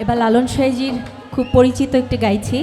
এবার লালন সাইজির খুব পরিচিত একটি গাইছি।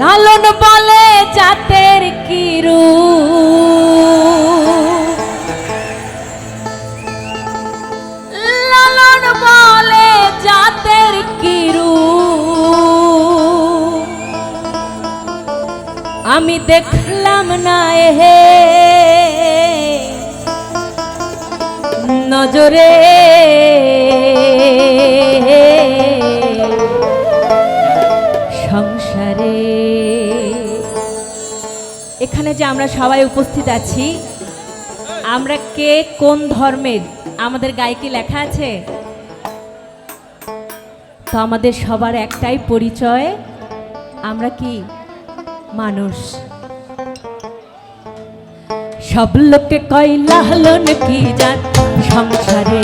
লালন বলে জাতের কিরু। লালন বলে জাতের কিরু। আমি দেখলাম না এহে নজরে। এখানে যে আমরা সবাই উপস্থিত আছি, আমরা কে, কোন ধর্মের? আমাদের গায়ে কি লেখা আছে? তো আমাদের সবার একটাই পরিচয়, আমরা কি? মানুষ। সব লোককে কয়লা লাহলন কি জাত সংসারে?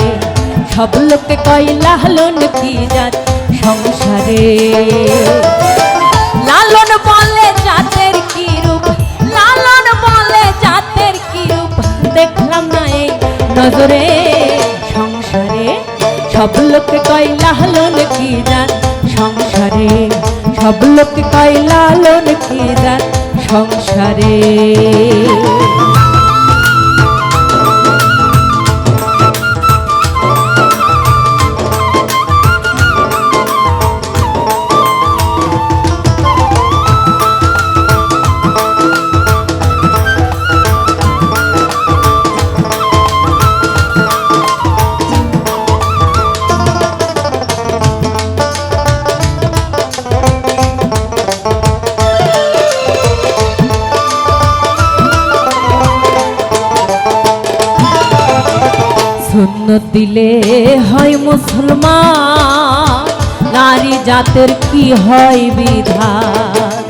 সব লোককে কয়লা লাহলন কি জাত সংসারে? লালন বলে জাতের কি রূপ বলে জাতের কি রূপ দেখলাম না এই নজরে? সংসারে সব লোকে কয় লালন কি জাত সংসারে সব লোকে কয় লালন কি জাত সংসারে শূন্য দিলে হয় মুসলমান। নারী জাতের কি হয় বিধান?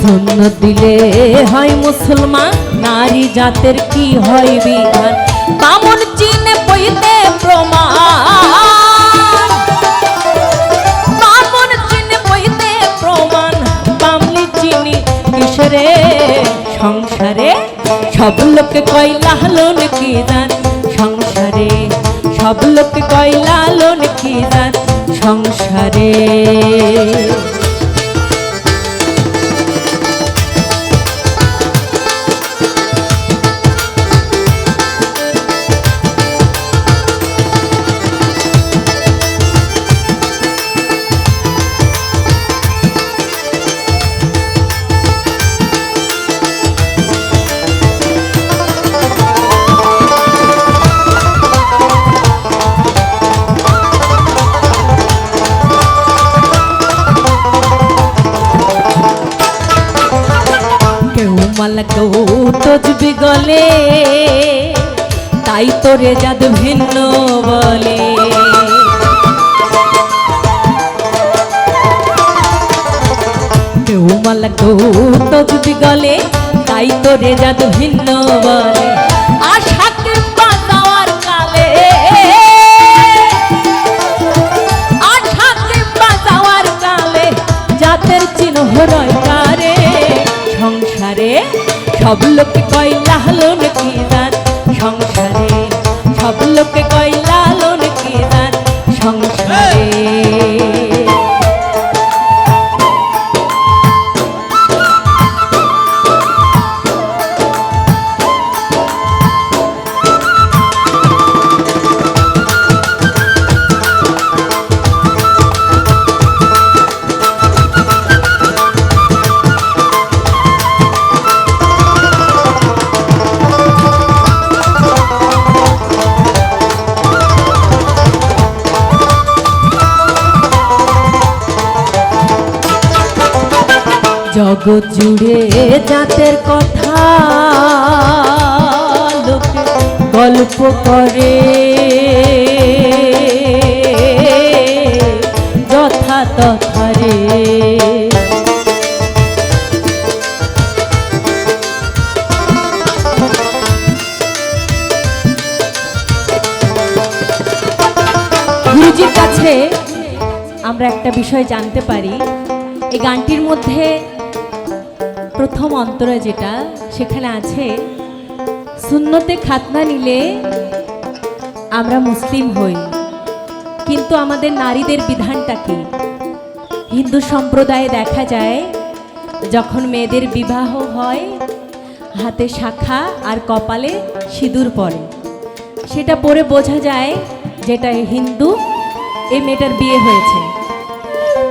শূন্য দিলে হয় মুসলমান, নারী জাতের কি হয় বিধান? বামন চিনে পইতে প্রমাণ। কিসরে সংসারে, সব লোক কয় হলো নাকি দান সংসারে, সব লোক কয় হলো নাকি দান সংসারে। তজবি গলে তাই তোরে যাদ ভিন্ন বলে। কেউ মালা কেউ তজবি গলে তাই তোরে যাদ ভিন্ন বলে। আশা সব লোকে কয় জগৎ জুড়ে জাতের কথা। লোকে গল্প করে। যথা তথারে গুরুজির কাছে আমরা একটা বিষয় জানতে পারি। এই গানটির মধ্যে প্রথম অন্তরে যেটা, সেখানে আছে শূন্যতে খাতনা নিলে আমরা মুসলিম হই। কিন্তু আমাদের নারীদের বিধানটা কি? হিন্দু সম্প্রদায়ে দেখা যায়, যখন মেয়েদের বিবাহ হয়, হাতে শাখা আর কপালে সিঁদুর পরে সেটা পরে বোঝা যায়, যেটা হিন্দু এই মেয়েটার বিয়ে হয়েছে।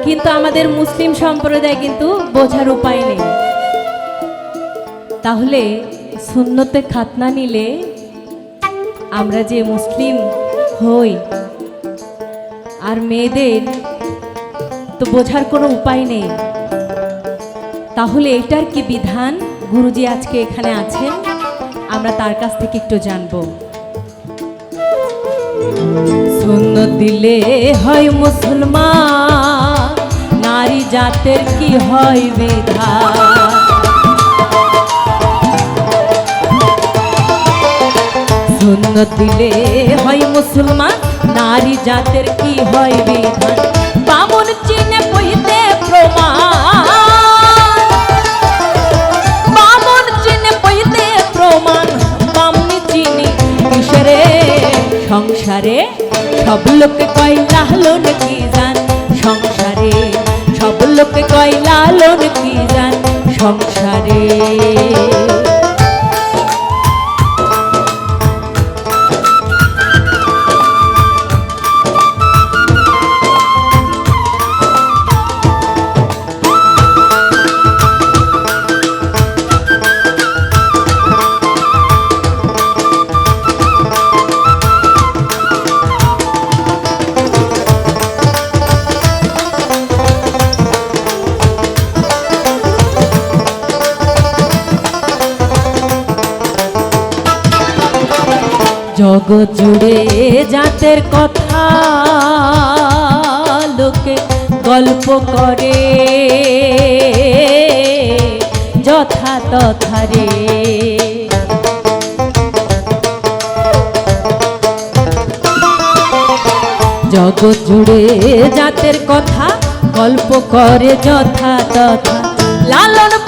কিন্তু আমাদের মুসলিম সম্প্রদায় কিন্তু বোঝার উপায় নেই। তাহলে শূন্যতে খাতনা নিলে আমরা যে মুসলিম হই আর মেয়েদের তো বোঝার কোনো উপায় নেই। তাহলে এটার কি বিধান? গুরুজি আজকে এখানে আছেন, আমরা তার কাছ থেকে একটু জানব। শূন্য দিলে হয় মুসলমান, নারী জাতের কি হয় বিধান? শূন্য দিলে হয় মুসলমান, নারী জাতের কি হয় বিধান? বামন চিনে কইতে প্রমাণ। বামন চিনে কইতে প্রমাণ, বামনি চিনি কিসরে? সংসারে সব লোকে কয়, লালন কি জান? সংসারে সব লোকে কয়, লালন কি জান? সংসারে জগৎ জুড়ে জাতের কথা। লোকে গল্প করে। যথা তথারে জগৎ জুড়ে জাতের কথা। গল্প করে যথা তথা। লালন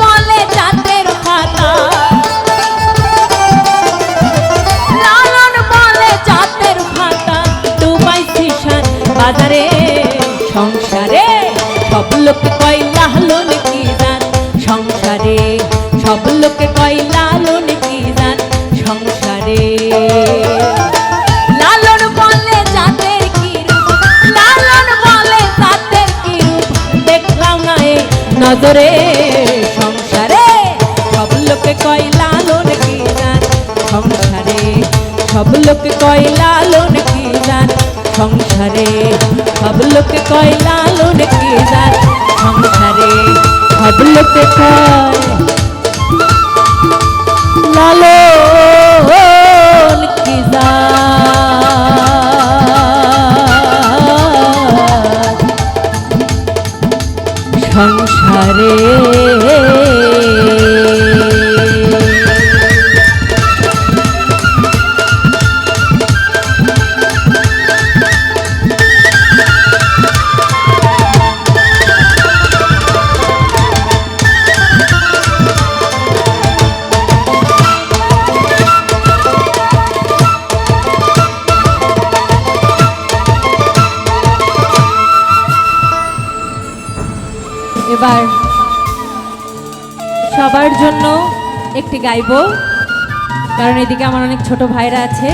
বাজারে, সংসারে সব লোকে কয় লালন কি জান? সংসারে সব লোকে কয় লালন কি জান? সংসারে নজরে সংসারে। সব লোকে কয়, লালন কি জান সংসারে? সব লোকে কয়, লালন কি জান সংসারে? গাইবো। কারণ এদিকে আমার অনেক ছোট ভাইরা আছে।